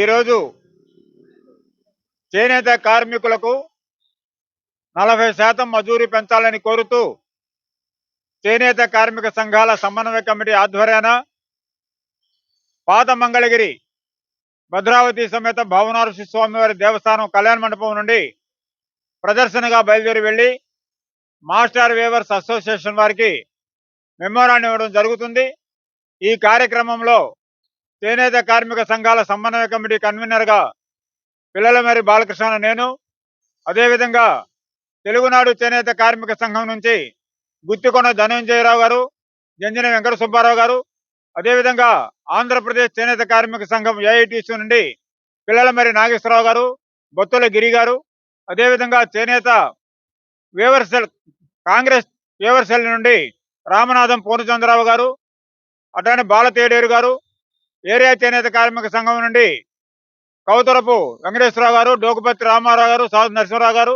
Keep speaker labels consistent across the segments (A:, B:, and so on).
A: ఈరోజు చేనేత కార్మికులకు నలభై శాతం మజూరీ పెంచాలని కోరుతూ చేనేత కార్మిక సంఘాల సమన్వయ కమిటీ ఆధ్వర్యాన పాత మంగళగిరి భద్రావతి సమేత భవనారుషి స్వామివారి దేవస్థానం కళ్యాణ మండపం నుండి ప్రదర్శనగా బయలుదేరి వెళ్ళి మాస్టర్ వేవర్స్ అసోసియేషన్ వారికి మెమోరాండం ఇవ్వడం జరుగుతుంది. ఈ కార్యక్రమంలో చేనేత కార్మిక సంఘాల సమన్వయ కమిటీ కన్వీనర్గా పిల్లల పిల్లలమరి బాలకృష్ణ నేను. అదేవిధంగా తెలుగునాడు చేనేత కార్మిక సంఘం నుంచి గుత్తికొండ ధనంజయరావు గారు జంజన వెంకట సుబ్బారావు గారు. అదేవిధంగా ఆంధ్రప్రదేశ్ చేనేత కార్మిక సంఘం ఏఐటిసి నుండి పిల్లలమరి నాగేశ్వరరావు గారు బొత్తుల గిరి గారు. అదేవిధంగా చేనేత వేవర్సెల్ కాంగ్రెస్ వేవర్సెల్ నుండి రామనాథం పూర్ణచంద్రరావు గారు అట్లానే బాలతేడేరు గారు ఏరియా చేనేత కార్మిక సంఘం నుండి కౌతరపు వెంకటేశ్వరరావు గారు డోకుపతి రామారావు గారు సాధు నరసింహరావు గారు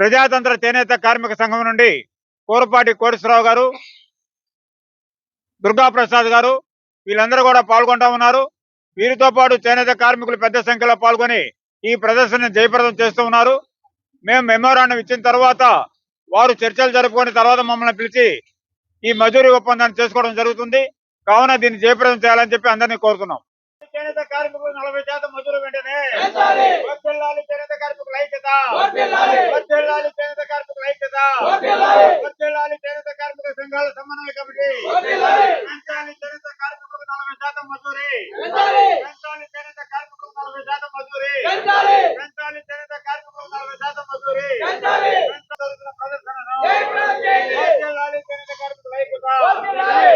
A: ప్రజాతంత్ర చేనేత కార్మిక సంఘం నుండి కోరపాటి కోటేశ్వరరావు గారు దుర్గా ప్రసాద్ గారు వీళ్ళందరూ కూడా పాల్గొంటా ఉన్నారు. వీరితో పాటు చేనేత కార్మికులు పెద్ద సంఖ్యలో పాల్గొని ఈ ప్రదర్శనను జయప్రదం చేస్తూ ఉన్నారు. మేము మెమోరాండం ఇచ్చిన తర్వాత వారు చర్చలు జరుపుకొని తర్వాత మమ్మల్ని పిలిచి ఈ మజూరీ ఒప్పందాన్ని చేసుకోవడం జరుగుతుంది. కావున దీన్ని జయప్రదం చేయాలని చెప్పి అందరినీ కోరుతున్నాం. చేనేత కార్మికులు నలభై శాతం మజూరు వెంటనే. వర్ధిల్లాలి చేనేత కార్మికుల ఐక్యత. వర్ధిల్లాలి చేనేత కార్మికుల ఐక్యత. వర్ధిల్లాలి చేనేత కార్మిక సంఘాల సమన్వయ కమిటీ. పెంచాలి చేనేత కార్మికులకు నలభై శాతం మజూరీ. పెంచాలి చేనేత కార్మికులకు నలభై శాతం మజూరీ పెంచాలి చేనేత కార్మికులకు నలభై శాతం మజూరీ జరుగుతున్న ప్రదర్శనను వర్ధిల్లాలి చేనేత కార్మికుల ఐక్యత
B: వర్ధిల్లాలి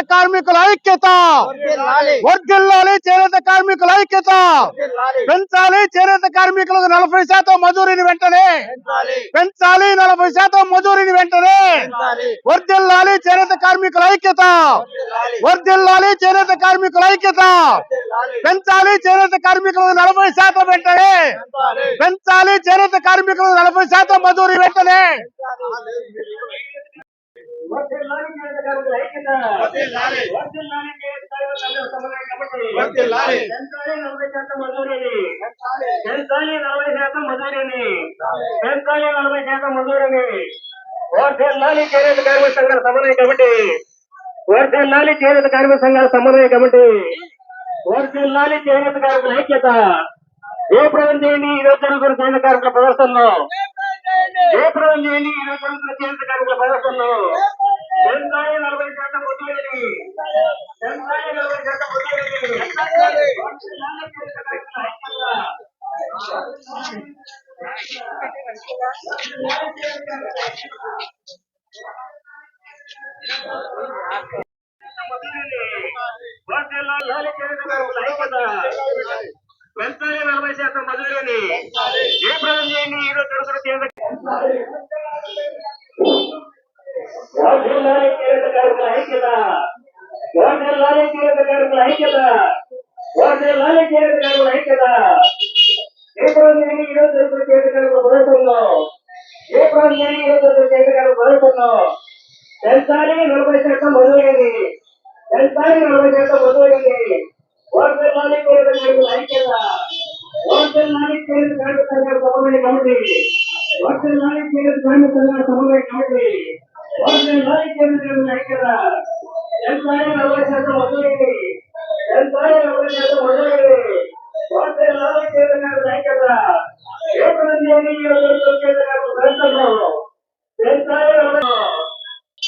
B: చేనేత కార్మికుల ఐక్యత. వర్ధిల్లాలి. చేనేత కార్మికుల ఐక్యత. పెంచాలి చేనేత కార్మికులకు నలభై శాతం మజూరీని వెంటనే. పెంచాలి. నలభై శాతం మజూరీని వెంటనే. వర్ధిల్లాలి చేనేత కార్మికుల ఐక్యత. వర్ధిల్లాలి. చేనేత కార్మికుల ఐక్యత. పెంచాలి చేనేత కార్మికులకు నలభై శాతం వెంటనే. పెంచాలి. చేనేత కార్మికులకు నలభై శాతం మజూరీ వెంటనే.
C: పెంచాలి నలభై శాతం మజూరిని పెంచాలి నలభై శాతం మజూరిని వర్ధిల్లాలి చేనేత కార్మిక సంఘాల సమన్వయ కమిటీ వర్ధిల్లాలి చేనేత కార్మిక సంఘాల సమన్వయ కమిటీ వర్ధిల్లాలి చేనేత కార్మికుల ఐక్యత ఏ ప్రజలు చేయండి ఈ రోజు జరుగుతున్న చేనేత కార్మికుల ప్రదర్శనలో ఏ ప్రజలు చేయండి ఈ రోజు జరుగుతున్న చేనేత కార్మికుల ప్రదర్శనలో పెంచాలి నలభై శాతం మజూరిని పెంచాలి నలభై శాతం మజూరిని వర్ధిల్లాలి నలభై శాతం ఏ ప్రజలు చేయండి ఈ రోజు జరుగుతున్న కేంద్ర వాటిల్లాలి కేంద్ర కార్మికుల ఐక్యత వాటిల్లాలి కేంద్ర కార్మికుల ఐక్యత వాటిల్లాలి కేంద్ర కార్మికుల ఐక్యత ఏ ప్రజలు చేయండి జరుగుతున్న కేంద్ర కార్మికుల ఏ ప్రజలు చేయండి జరుగుతున్న కేంద్ర కార్మికుల ప్రదర్శనలో నలభై శాతం నలభై శాతం ఐక్యత కేంద్ర కార్మిక సంఘాల సమన్వయ కమిటీ కేంద్ర కార్మిక సంఘాల సమన్వయ కమిటీ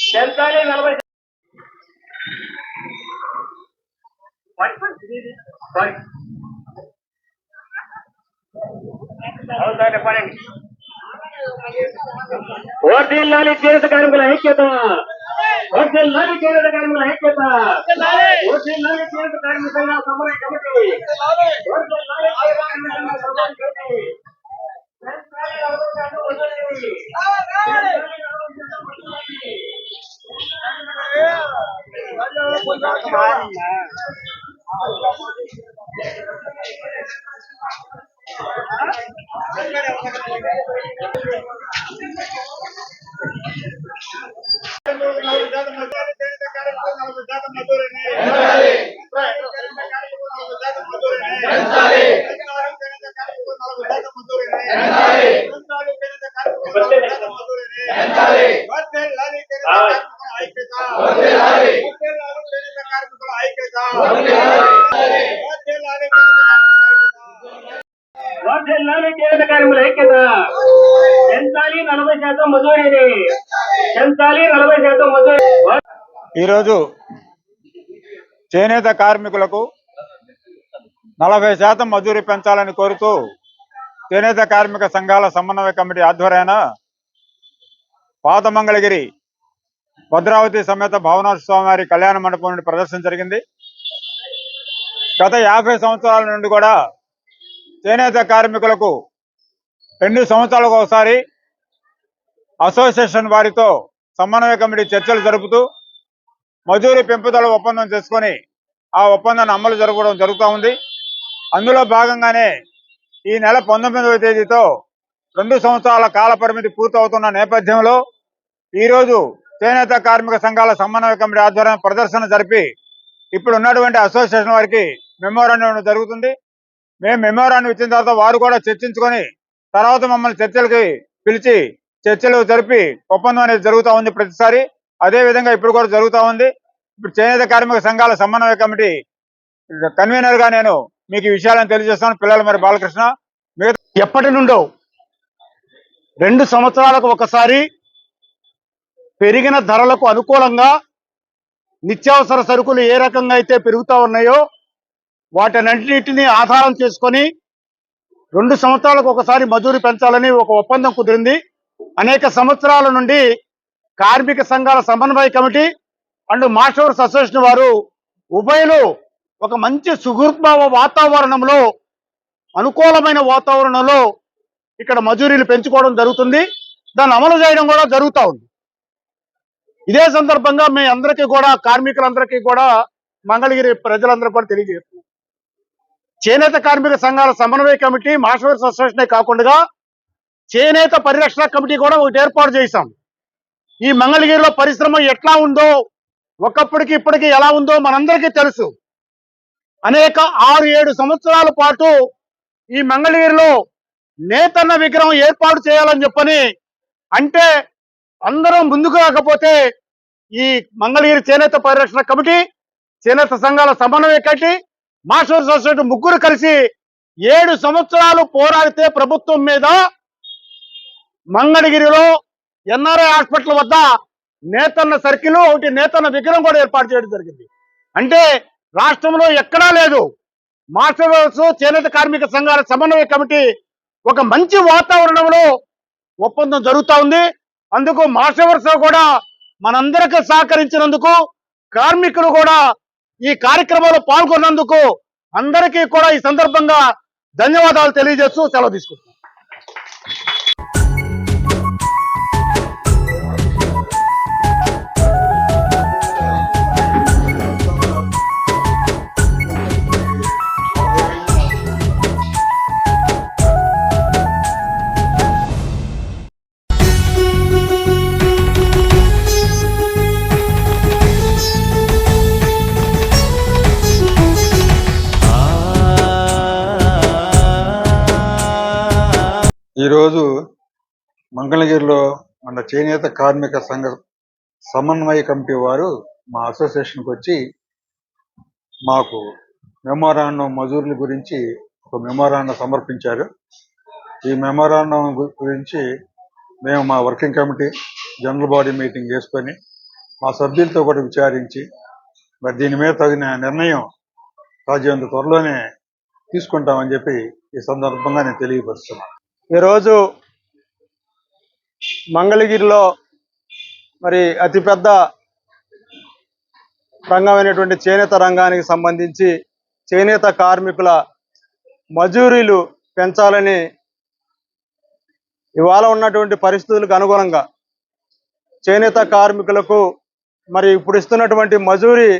C: పెంచాలి నలభై పెంచాలి వర్ధిల్లాలి చేనేత కార్మికుల ఐక్యత! వర్ధిల్లాలి చేత కార్మికుల ఐక్యత! వర్ధిల్లాలి
A: ఈరోజు చేనేత కార్మికులకు నలభై శాతం మజూరీ పెంచాలని కోరుతూ చేనేత కార్మిక సంఘాల సమన్వయ కమిటీ ఆధ్వర్యాన పాత మంగళగిరి భద్రావతి సమేత భవనాథ స్వామివారి కళ్యాణ మండపం నుండి ప్రదర్శన జరిగింది. గత యాభై సంవత్సరాల నుండి కూడా చేనేత కార్మికులకు రెండు సంవత్సరాలకు ఒకసారి అసోసియేషన్ వారితో సమన్వయ కమిటీ చర్చలు జరుపుతూ మజూరి పెంపుదల ఒప్పందం చేసుకొని ఆ ఒప్పందాన్ని అమలు జరగడం జరుగుతూ ఉంది. అందులో భాగంగానే ఈ నెల పంతొమ్మిదవ తేదీతో రెండు సంవత్సరాల కాల పరిమితి పూర్తవుతున్న నేపథ్యంలో ఈరోజు చేనేత కార్మిక సంఘాల సమన్వయ కమిటీ ఆధ్వర్యం ప్రదర్శన జరిపి ఇప్పుడు ఉన్నటువంటి అసోసియేషన్ వారికి మెమోరాండం జరుగుతుంది. మేము మెమోరాండం ఇచ్చిన తర్వాత వారు కూడా చర్చించుకొని తర్వాత మమ్మల్ని చర్చలకి పిలిచి చర్చలు జరిపి ఒప్పందం అనేది జరుగుతూ ఉంది ప్రతిసారి. అదే విధంగా ఇప్పుడు కూడా జరుగుతూ ఉంది. ఇప్పుడు చేనేత కార్మిక సంఘాల సమన్వయ కమిటీ కన్వీనర్గా నేను మీకు ఈ విషయాలను తెలియజేస్తాను. పిల్లలు మరి బాలకృష్ణ
D: ఎప్పటి నుండో రెండు సంవత్సరాలకు ఒకసారి పెరిగిన ధరలకు అనుకూలంగా నిత్యావసర సరుకులు ఏ రకంగా అయితే పెరుగుతూ ఉన్నాయో వాటినన్నింటినీ ఆధారం చేసుకొని రెండు సంవత్సరాలకు ఒకసారి మజూరి పెంచాలని ఒక ఒప్పందం కుదిరింది. అనేక సంవత్సరాల నుండి కార్మిక సంఘాల సమన్వయ కమిటీ అండ్ మాస్టర్స్ అసోసియేషన్ వారు ఉభయలు ఒక మంచి సుహృద్భావ వాతావరణంలో అనుకూలమైన వాతావరణంలో ఇక్కడ మజూరీలు పెంచుకోవడం జరుగుతుంది. దాన్ని అమలు చేయడం కూడా జరుగుతూ ఉంది. ఇదే సందర్భంగా మీ అందరికీ కూడా కార్మికులందరికీ కూడా మంగళగిరి ప్రజలందరూ కూడా తెలియజేస్తున్నాం. చేనేత కార్మిక సంఘాల సమన్వయ కమిటీ మాస్టర్స్ అసోసియేషనే కాకుండా చేనేత పరిరక్షణ కమిటీ కూడా ఒకటి ఏర్పాటు చేశాం. ఈ మంగళగిరిలో పరిశ్రమ ఎట్లా ఉందో ఒకప్పటికి ఇప్పటికి ఎలా ఉందో మనందరికీ తెలుసు. అనేక ఆరు ఏడు సంవత్సరాల పాటు ఈ మంగళగిరిలో నేతన్న విగ్రహం ఏర్పాటు చేయాలని చెప్పని అంటే అందరం ముందుకు రాకపోతే ఈ మంగళగిరి చేనేత పరిరక్షణ కమిటీ చేనేత సంఘాల సమన్వయ కమిటీ మాస్టర్ సొసైటీ ముగ్గురు కలిసి ఏడు సంవత్సరాలు పోరాడితే ప్రభుత్వం మీద మంగళగిరిలో ఎన్ఆర్ఐ హాస్పిటల్ వద్ద నేతన్న సర్కిల్ ఒకటి నేతన్న విగ్రహం కూడా ఏర్పాటు చేయడం జరిగింది. అంటే రాష్ట్రంలో ఎక్కడా లేదు. మాస్టర్స్ చేనేత కార్మిక సంఘాల సమన్వయ కమిటీ ఒక మంచి వాతావరణంలో ఒప్పందం జరుగుతూ ఉంది. అందుకు మాస్టర్స్ కూడా మనందరికీ సహకరించినందుకు కార్మికులు కూడా ఈ కార్యక్రమంలో పాల్గొన్నందుకు అందరికీ కూడా ఈ సందర్భంగా ధన్యవాదాలు తెలియజేస్తూ సెలవు తీసుకుంటున్నాను.
E: ఈరోజు మంగళగిరిలో మన చేనేత కార్మిక సంఘ సమన్వయ కమిటీ వారు మా అసోసియేషన్కి వచ్చి మాకు మెమోరాండం మజూర్ల గురించి ఒక మెమోరాండం సమర్పించారు. ఈ మెమోరాండం గురించి మేము మా working committee general body meeting చేసుకొని మా సభ్యులతో కూడా విచారించి మరి దీని మీద తగిన నిర్ణయం రాజ్యాంగ త్వరలోనే తీసుకుంటామని చెప్పి ఈ సందర్భంగా నేను తెలియపరుస్తున్నాను.
D: ఈరోజు మంగళగిరిలో మరి అతిపెద్ద రంగమైనటువంటి చేనేత రంగానికి సంబంధించి చేనేత కార్మికుల మజూరీలు పెంచాలని ఇవాళ ఉన్నటువంటి పరిస్థితులకు అనుగుణంగా చేనేత కార్మికులకు మరి ఇప్పుడు ఇస్తున్నటువంటి మజూరీ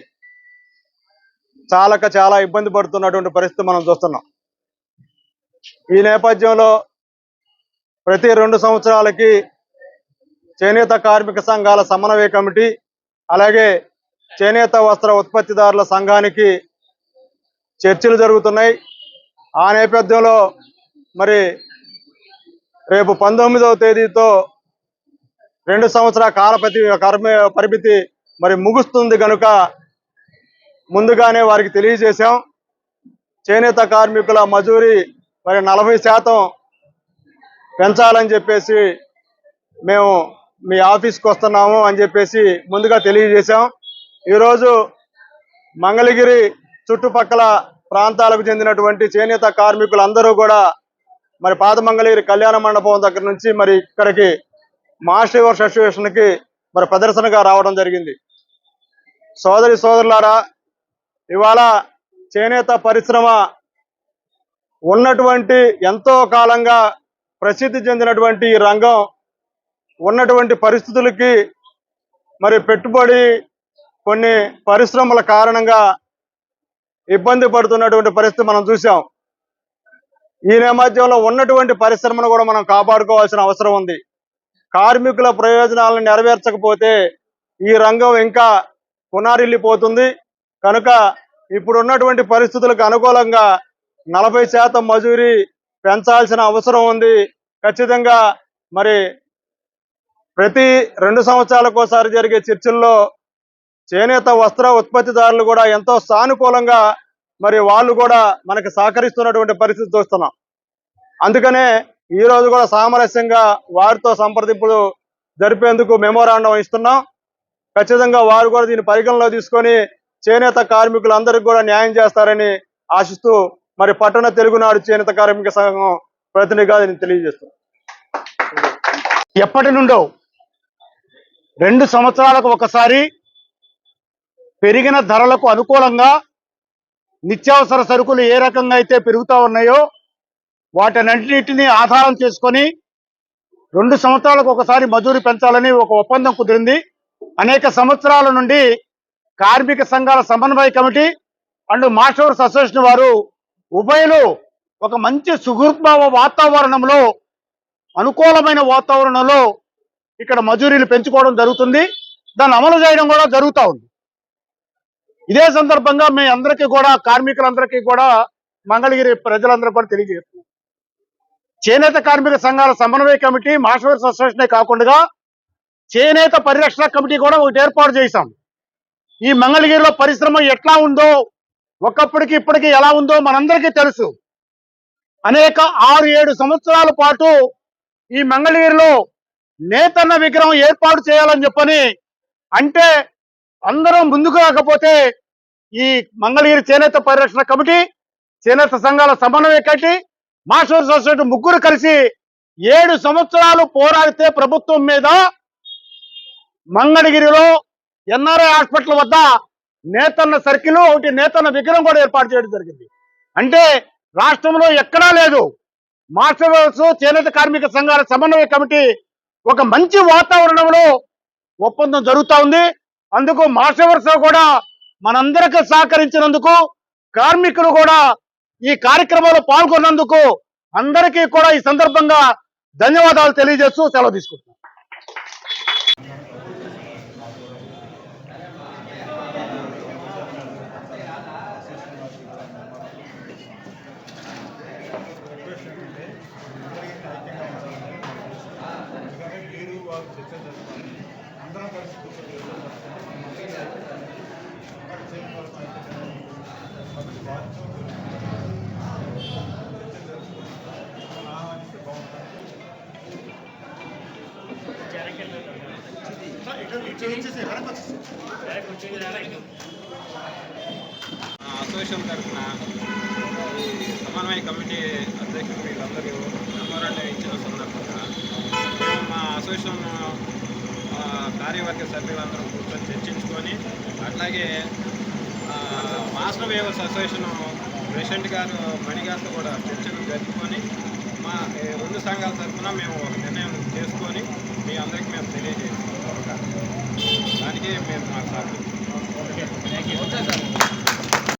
D: చాలక చాలా ఇబ్బంది పడుతున్నటువంటి పరిస్థితి మనం చూస్తున్నాం. ఈ నేపథ్యంలో ప్రతి రెండు సంవత్సరాలకి చేనేత కార్మిక సంఘాల సమన్వయ కమిటీ అలాగే చేనేత వస్త్ర ఉత్పత్తిదారుల సంఘానికి చర్చలు జరుగుతున్నాయి. ఆ నేపథ్యంలో మరి
B: రేపు పంతొమ్మిదవ తేదీతో రెండు సంవత్సరాల కాలపతి కర్మ పరిమితి మరి ముగుస్తుంది కనుక ముందుగానే వారికి తెలియజేశాం. చేనేత కార్మికుల మజూరి మరి నలభై శాతం పెంచాలని చెప్పేసి మేము మీ ఆఫీస్కి వస్తున్నాము అని చెప్పేసి ముందుగా తెలియజేశాం. ఈరోజు మంగళగిరి చుట్టుపక్కల ప్రాంతాలకు చెందినటువంటి చేనేత కార్మికులందరూ కూడా మరి పాత మంగళగిరి కళ్యాణ మండపం దగ్గర నుంచి మరి ఇక్కడికి మాస్టర్ అసోసియేషన్కి మరి ప్రదర్శనగా రావడం జరిగింది. సోదరి సోదరులారా ఇవాళ చేనేత పరిశ్రమ ఉన్నటువంటి ఎంతో కాలంగా ప్రసిద్ధి చెందినటువంటి ఈ రంగం ఉన్నటువంటి పరిస్థితులకి మరి పెట్టుబడి కొన్ని పరిశ్రమల కారణంగా ఇబ్బంది పడుతున్నటువంటి పరిస్థితి మనం చూసాం ఈ నేపథ్యంలో ఉన్నటువంటి పరిశ్రమను కూడా మనం కాపాడుకోవాల్సిన అవసరం ఉంది. కార్మికుల ప్రయోజనాలను నెరవేర్చకపోతే ఈ రంగం ఇంకా పునారిల్లిపోతుంది. కనుక ఇప్పుడు ఉన్నటువంటి పరిస్థితులకు అనుకూలంగా నలభై శాతం మజూరి పెంచాల్సిన అవసరం ఉంది. ఖచ్చితంగా మరి ప్రతి రెండు సంవత్సరాలకు ఒకసారి జరిగే చర్చల్లో చేనేత వస్త్ర ఉత్పత్తిదారులు కూడా ఎంతో సానుకూలంగా మరి వాళ్ళు కూడా మనకి సహకరిస్తున్నటువంటి పరిస్థితి చూస్తున్నాం. అందుకనే ఈ రోజు కూడా సామరస్యంగా వారితో సంప్రదింపులు జరిపేందుకు మెమోరాండం ఇస్తున్నాం. ఖచ్చితంగా వారు కూడా దీన్ని పరిగణలో తీసుకొని చేనేత కార్మికులందరికీ కూడా న్యాయం చేస్తారని ఆశిస్తూ మరి పట్టణ తెలుగునాడు చేనేత కార్మిక సంఘం ప్రతినిధిగా నేను తెలియజేస్తున్నాను
D: ఎప్పటి నుండో రెండు సంవత్సరాలకు ఒకసారి పెరిగిన ధరలకు అనుకూలంగా నిత్యావసర సరుకులు ఏ రకంగా అయితే పెరుగుతూ ఉన్నాయో వాటినన్నింటినీ ఆధారం చేసుకొని రెండు సంవత్సరాలకు ఒకసారి మజూరి పెంచాలని ఒక ఒప్పందం కుదిరింది. అనేక సంవత్సరాల నుండి కార్మిక సంఘాల సమన్వయ కమిటీ అండ్ మాస్టర్స్ అసోసియేషన్ వారు ఉభయలు ఒక మంచి సుహృద్భావ వాతావరణంలో అనుకూలమైన వాతావరణంలో ఇక్కడ మజూరీలు పెంచుకోవడం జరుగుతుంది. దాన్ని అమలు చేయడం కూడా జరుగుతూ ఉంది. ఇదే సందర్భంగా మీ అందరికీ కూడా కార్మికులందరికీ కూడా మంగళగిరి ప్రజలందరూ కూడా తెలియజేస్తున్నాం. చేనేత కార్మిక సంఘాల సమన్వయ కమిటీ మాస్టర్స్ అసోసియేషనే కాకుండా చేనేత పరిరక్షణ కమిటీ కూడా ఒకటి ఏర్పాటు చేశాం. ఈ మంగళగిరిలో పరిశ్రమ ఎట్లా ఉందో ఒకప్పటికి ఇప్పటికి ఎలా ఉందో మనందరికీ తెలుసు. అనేక ఆరు ఏడు సంవత్సరాల పాటు ఈ మంగళగిరిలో నేతన్న విగ్రహం ఏర్పాటు చేయాలని చెప్పని అంటే అందరం ముందుకు రాకపోతే ఈ మంగళగిరి చేనేత పరిరక్షణ కమిటీ చేనేత సంఘాల సమన్వయ కమిటీ మాస్టర్ సొసైటీ ముగ్గురు కలిసి ఏడు సంవత్సరాలు పోరాడితే ప్రభుత్వం మీద మంగళగిరిలో ఎన్ఆర్ఐ హాస్పిటల్ వద్ద నేతన్న సర్కిల్ ఒకటి నేతన్న విగ్రహం కూడా ఏర్పాటు చేయడం జరిగింది. అంటే రాష్ట్రంలో ఎక్కడా లేదు. మాస్టర్స్ చేనేత కార్మిక సంఘాల సమన్వయ కమిటీ ఒక మంచి వాతావరణంలో ఒప్పందం జరుగుతా ఉంది. అందుకు మాస్టర్స్ కూడా మనందరికి సహకరించినందుకు కార్మికులు కూడా ఈ కార్యక్రమంలో పాల్గొన్నందుకు అందరికీ కూడా ఈ సందర్భంగా ధన్యవాదాలు తెలియజేస్తూ సెలవు తీసుకుంటున్నాను.
F: మా అసోసియేషన్ తరఫున ఈ సమన్వయ కమిటీ అధ్యక్షులు వీళ్ళందరూ మెమోరాండం ఇచ్చిన సందర్భంగా మేము మా అసోసియేషన్ కార్యవర్గ సభ్యులందరూ కూర్చొని చర్చించుకొని అట్లాగే మాస్టర్ వేవర్స్ అసోసియేషన్ ప్రెసిడెంట్ గారు మణిగారితో కూడా చర్చలు జరుపుకొని మా రెండు సంఘాల తరఫున మేము ఒక నిర్ణయం చేసుకొని మీ అందరికీ మేము తెలియజేస్తాం. దానికి మేము మాట్లాడుతున్నాం